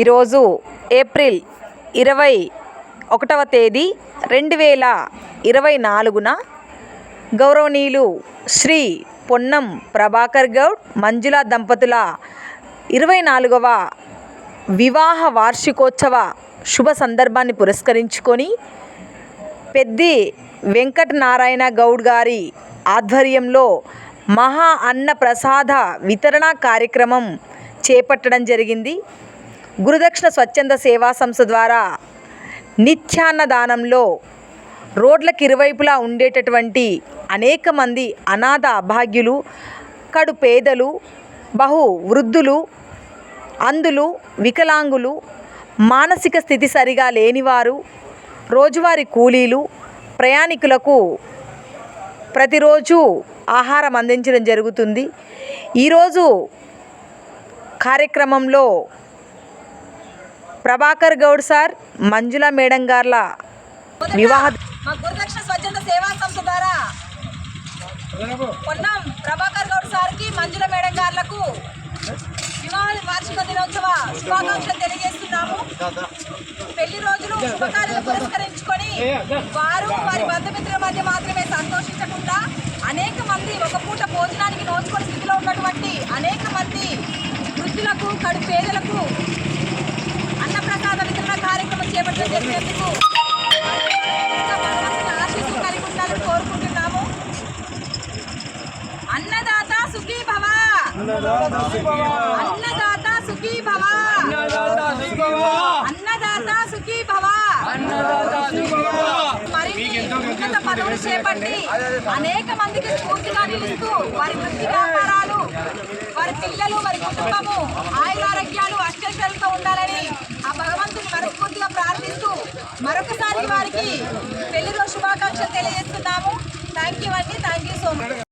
ఈరోజు ఏప్రిల్ ఇరవై ఒకటవ తేదీ రెండు వేల ఇరవై నాలుగున గౌరవనీయులు శ్రీ పొన్నం ప్రభాకర్ గౌడ్ మంజుల దంపతుల ఇరవై నాలుగవ వివాహ వార్షికోత్సవ శుభ సందర్భాన్ని పురస్కరించుకొని పెద్ది వెంకట నారాయణ గౌడ్ గారి ఆధ్వర్యంలో మహా అన్న ప్రసాద వితరణ కార్యక్రమం చేపట్టడం జరిగింది. గురుదక్షిణ స్వచ్ఛంద సేవా సంస్థ ద్వారా నిత్యాన్నదానంలో రోడ్లకు ఇరువైపులా ఉండేటటువంటి అనేక మంది అనాథ అభాగ్యులు కడు పేదలు బహు వృద్ధులు అందులు వికలాంగులు మానసిక స్థితి సరిగా లేనివారు రోజువారీ కూలీలు ప్రయాణికులకు ప్రతిరోజు ఆహారం అందించడం జరుగుతుంది. ఈరోజు కార్యక్రమంలో ప్రభాకర్ గౌడ్ సార్ మంజుల మేడం గార్ల వివాహ మా గురుదక్షిణ స్వచ్ఛంద సేవా సంస్థ ద్వారా కొన్నాం ప్రభాకర్ గౌడ్ సార్కి మంజుల మేడం గారులకు వివాహ వార్షిక దినోత్సవ శుభాకాంక్షలు తెలియజేస్తున్నాము. పెళ్ళి రోజులు శుభకార్యాలు పురస్కరించుకొని వారు వారి బంధుమిత్రుల మధ్య మాత్రమే సంతోషించకుండా అనేక మంది ఒక పూట భోజనానికి నోచుకొని స్థితిలో ఉన్నటువంటి అనేక మంది వృద్ధులకు కడు పేదలకు ఉన్నత పదవులు చేపట్టి అనేక మందికి స్ఫూర్తిగా నిలుస్తూ వారి వృత్తి వ్యాపారాలు వారి పిల్లలు వారి కుటుంబము ఆయురారోగ్యాలు అష్టైశ్వర్యాలతో ఉండాలని ఆ భగవంతుని మనస్ఫూర్తిగా ప్రార్థిస్తూ మరొకసారి వారికి పెళ్ళి రోజు శుభాకాంక్షలు తెలియజేస్తున్నాము. థ్యాంక్ యూ అండి. థ్యాంక్ యూ సో మచ్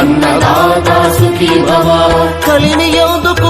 అన్నదాత సుఖీ భవ. కలిమి ఎందుకు దండగా